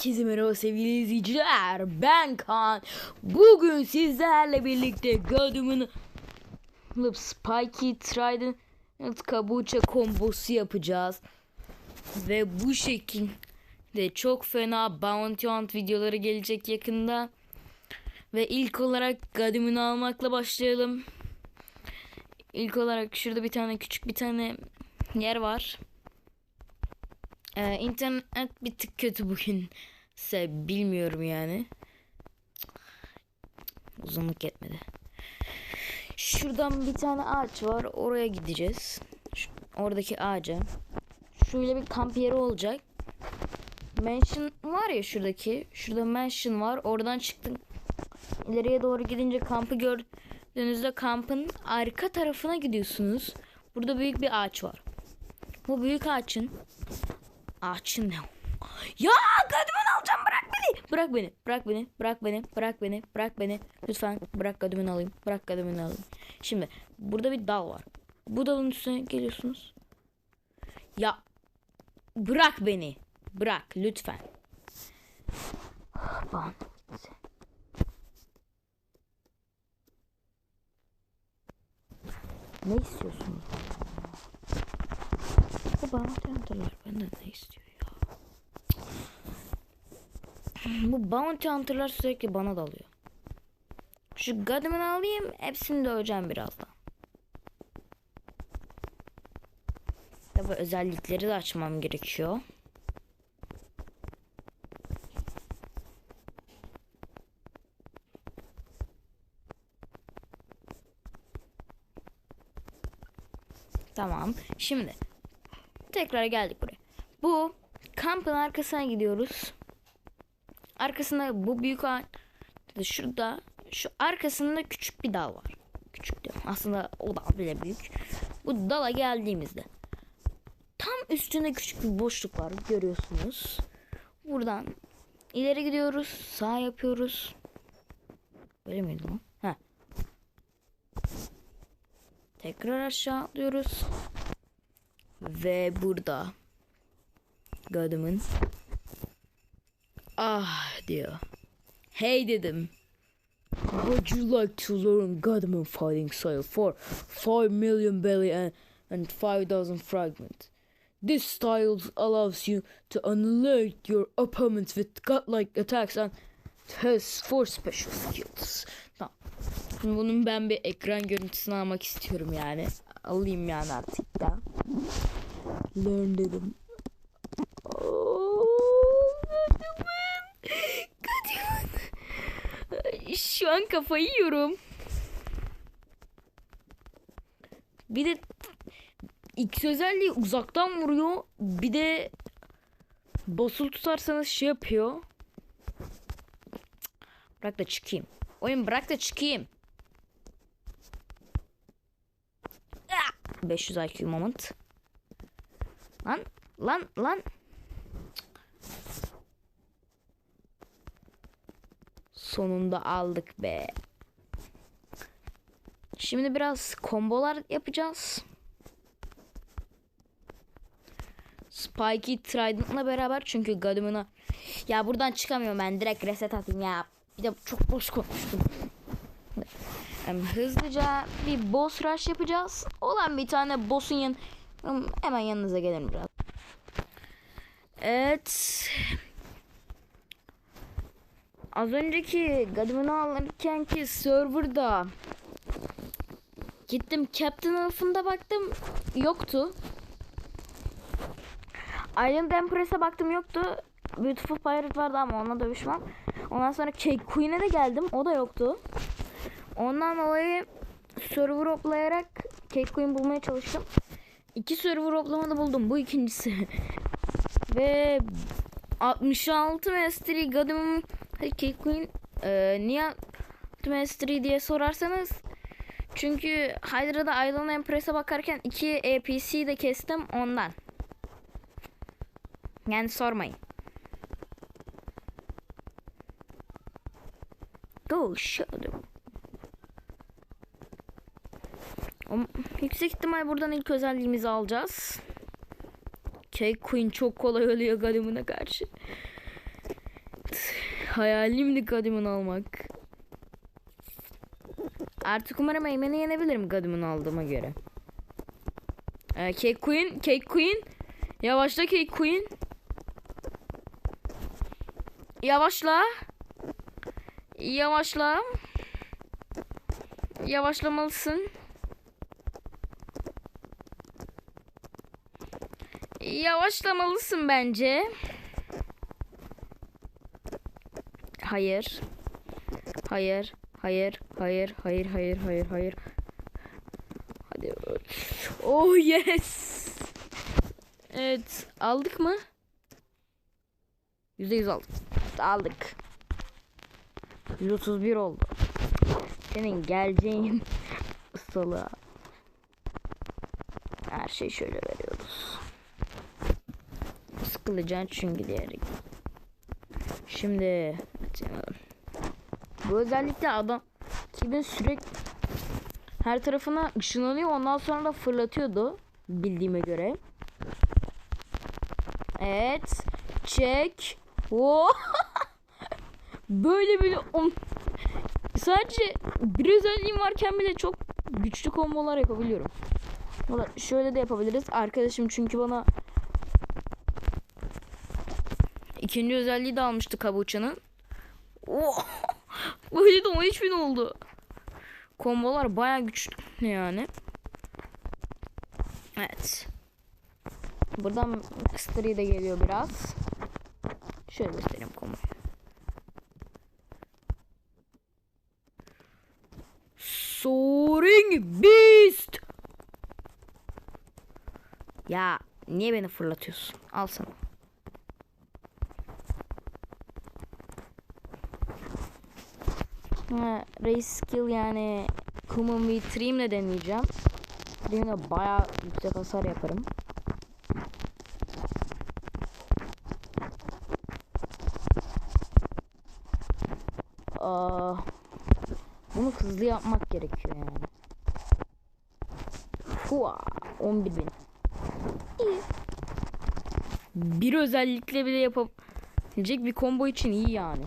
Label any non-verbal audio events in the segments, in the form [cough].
Herkese merhaba sevgili izleyiciler. Ben Kaan. Bugün sizlerle birlikte Godum'un Spiky Trident Kabuça kombosu yapacağız. Ve bu şekilde çok fena Bounty Hunt videoları gelecek yakında. Ve ilk olarak Godum'unu almakla başlayalım. İlk olarak şurada bir tane küçük bir tane yer var. Ee, internet bir tık kötü bugün. Se bilmiyorum yani. Uzunluk yetmedi. Şuradan bir tane ağaç var. Oraya gideceğiz. Şu- oradaki ağaca. Şöyle bir kamp yeri olacak. Mansion var ya şuradaki. Şurada mansion var. Oradan çıktın. İleriye doğru gidince kampı gördüğünüzde kampın arka tarafına gidiyorsunuz. Burada büyük bir ağaç var. Bu büyük ağaçın Ağaçın ne? Ya kadımın alacağım bırak beni. Bırak beni. Bırak beni. Bırak beni. Bırak beni. Bırak beni. Lütfen bırak kadımın alayım. Bırak kadımın alayım. Şimdi burada bir dal var. Bu dalın üstüne geliyorsunuz. Ya bırak beni. Bırak lütfen. Ban. Ne istiyorsunuz? Hunter'lar benden ne istiyor ya? Bu Bounty Hunter'lar sürekli bana dalıyor. Şu Godman'ı alayım hepsini de öleceğim birazdan. Tabi özellikleri de açmam gerekiyor. Tamam. Şimdi tekrar geldik buraya. Bu kampın arkasına gidiyoruz. Arkasında bu büyük ağaç şurada şu arkasında küçük bir dal var. Küçük diyorum. Aslında o dal bile büyük. Bu dala geldiğimizde tam üstünde küçük bir boşluk var görüyorsunuz. Buradan ileri gidiyoruz. Sağ yapıyoruz. Böyle miydi lan? Ha. Tekrar aşağı atlıyoruz. Ve burada Godum'un ah diyor. Hey dedim. Would you like to learn Godman fighting style for 5 million belly and, and 5000 fragments? This style allows you to annihilate your opponents with godlike attacks and has four special skills. Tamam. Şimdi bunun ben bir ekran görüntüsünü almak istiyorum yani. Alayım yani artık da. Learn dedim. Şu an kafayı yiyorum. Bir de X özelliği uzaktan vuruyor. Bir de basılı tutarsanız şey yapıyor. Bırak da çıkayım. Oyun bırak da çıkayım. Ah! 500 IQ moment. Lan lan lan. Sonunda aldık be. Şimdi biraz kombolar yapacağız. Spikey Trident'la beraber çünkü Godum'una ya buradan çıkamıyorum ben direkt reset atayım ya. Bir de çok boş konuştum. Em, Hızlıca bir boss rush yapacağız. Olan bir tane boss'un yan Em, hemen yanınıza gelirim biraz. Evet. Az önceki Godum'unu alırken ki serverda gittim Captain Elf'ında baktım yoktu. Island Empress'e baktım yoktu. Beautiful Pirate vardı ama onunla dövüşmem. Ondan sonra Cake Queen'e de geldim. O da yoktu. Ondan dolayı server hoplayarak Cake Queen bulmaya çalıştım. İki server hoplamada buldum. Bu ikincisi. [laughs] Ve 66 Mastery Godum'un Cake Queen e, niye 66 Mastery diye sorarsanız çünkü Hydra'da Island Empress'e bakarken iki APC de kestim ondan. Yani sormayın. Go show Yüksek ihtimal buradan ilk özelliğimizi alacağız. Cake Queen çok kolay ölüyor Galim'ine karşı. Hayalimdi Kadim'in almak. Artık umarım Eymen'i yenebilirim Kadim'in aldığıma göre. Ee, Cake Queen, Cake Queen. Yavaşla Cake Queen. Yavaşla. Yavaşla. Yavaşlamalısın. Yavaşlamalısın bence. Hayır. Hayır. Hayır. Hayır. Hayır. Hayır. Hayır. Hayır. Hadi. Oh yes. Evet. Aldık mı? Yüzde yüz aldık. Aldık. 131 oldu. Senin geleceğin [laughs] ustalığa. Her şeyi şöyle veriyoruz. Sıkılacaksın çünkü diyerek. Şimdi bu özellikle adam kibin sürekli her tarafına ışınlanıyor ondan sonra da fırlatıyordu bildiğime göre. Evet. Çek. Oo. [laughs] Böyle böyle on... sadece bir özelliğim varken bile çok güçlü kombolar yapabiliyorum. Şöyle de yapabiliriz. Arkadaşım çünkü bana ikinci özelliği de almıştı kabuçanın. Oh! Böyle de 13 bin oldu. Kombolar baya güçlü yani. Evet. Buradan Mystery de geliyor biraz. Şöyle göstereyim komboyu. Soaring Beast. Ya niye beni fırlatıyorsun? Al sana. Ha, race skill yani Common ve Trim'le deneyeceğim. Trim'le bayağı yüksek hasar yaparım. Aa, bunu hızlı yapmak gerekiyor yani. Hua, 11 bin. İyi. Bir özellikle bile yapabilecek bir combo için iyi yani.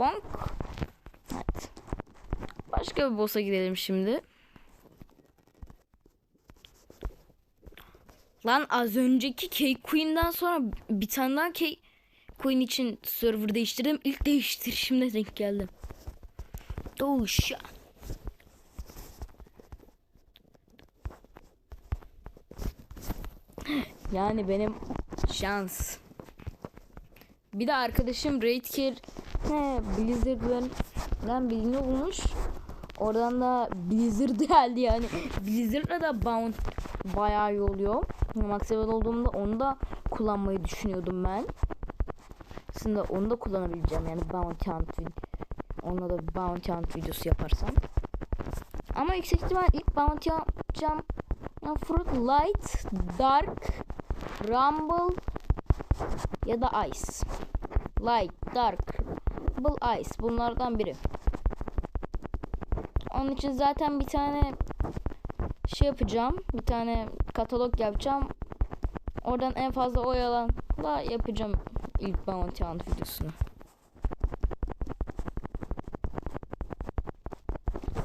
Bonk. Evet. Başka bir boss'a gidelim şimdi. Lan az önceki Cake Queen'den sonra bir tane daha Cake Queen için server değiştirdim. İlk değiştirişimde denk geldim. Doğuşa. Yani benim şans. Bir de arkadaşım Raid Kill he, Blizzard'dan bilgi olmuş. Oradan da Blizzard [laughs] geldi yani. Blizzard'la da Bound bayağı iyi oluyor. Max level olduğumda onu da kullanmayı düşünüyordum ben. Aslında onu da kullanabileceğim yani Bounty Hunt Onunla da Bounty Hunt videosu yaparsam. Ama yüksek ihtimal ilk Bounty yapacağım. Fruit Light, Dark, Rumble ya da Ice. Light, Dark, Rumble, Ice. Bunlardan biri. Onun için zaten bir tane şey yapacağım. Bir tane katalog yapacağım. Oradan en fazla oyalanla yapacağım ilk Bounty Hunt videosunu.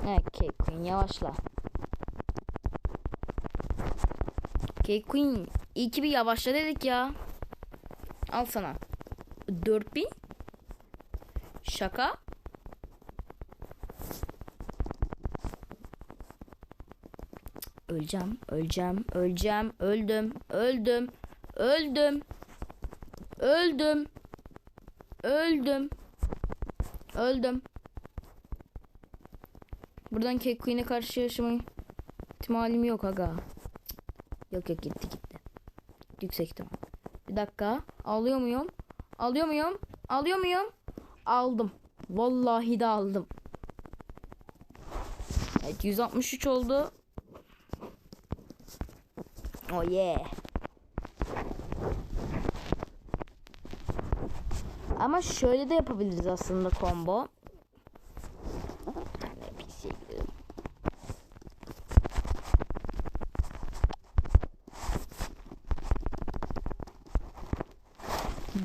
Evet Cake Queen yavaşla. Cake Queen iyi ki bir yavaşla dedik ya. Al sana. 4000 Şaka. Öleceğim, öleceğim, öleceğim, öldüm, öldüm, öldüm, öldüm, öldüm, öldüm. Buradan Cake Queen'e karşı yaşama ihtimalim yok aga. Yok yok gitti gitti. Yüksek ihtimal. Bir dakika. Alıyor muyum? Alıyor muyum? Alıyor muyum? aldım. Vallahi de aldım. Evet 163 oldu. Oh yeah. Ama şöyle de yapabiliriz aslında combo.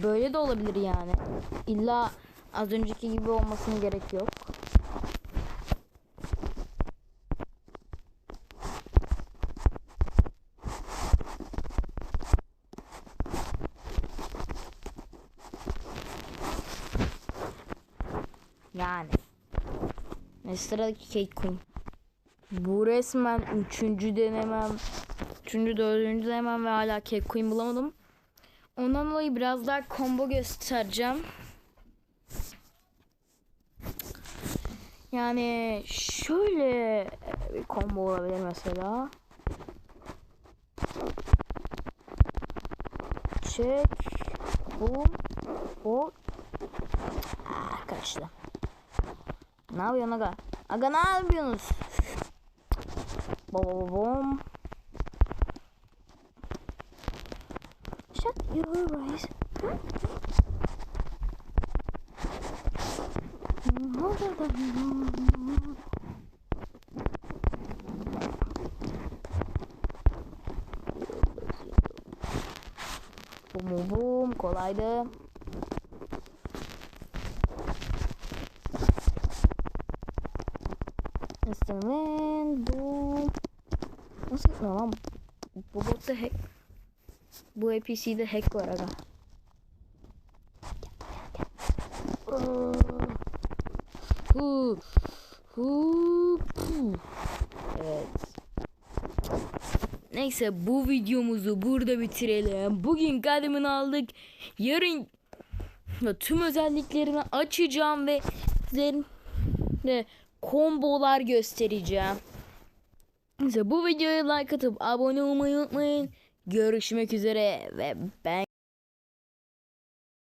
Böyle de olabilir yani. İlla az önceki gibi olmasına gerek yok. Yani. Ne sıradaki Cake Queen. Bu resmen üçüncü denemem. Üçüncü, dördüncü denemem ve hala Cake Queen bulamadım. Ondan dolayı biraz daha combo göstereceğim. Yani şöyle bir combo olabilir mesela. Çek. Bu. Bu. Ah, kaçtı. Ne yapıyorsun aga? Aga ne yapıyorsunuz? Bom bom. Shut your eyes. Bum bum bum kolaydı. Instrument boom. Nasıl gitmiyor lan? Bu botta hack. Bu APC'de hack var aga. Hu. Evet. Neyse bu videomuzu burada bitirelim. Bugün kademini aldık. Yarın ya, tüm özelliklerini açacağım ve sizlere kombolar göstereceğim. Neyse bu videoya like atıp abone olmayı unutmayın. Görüşmek üzere ve ben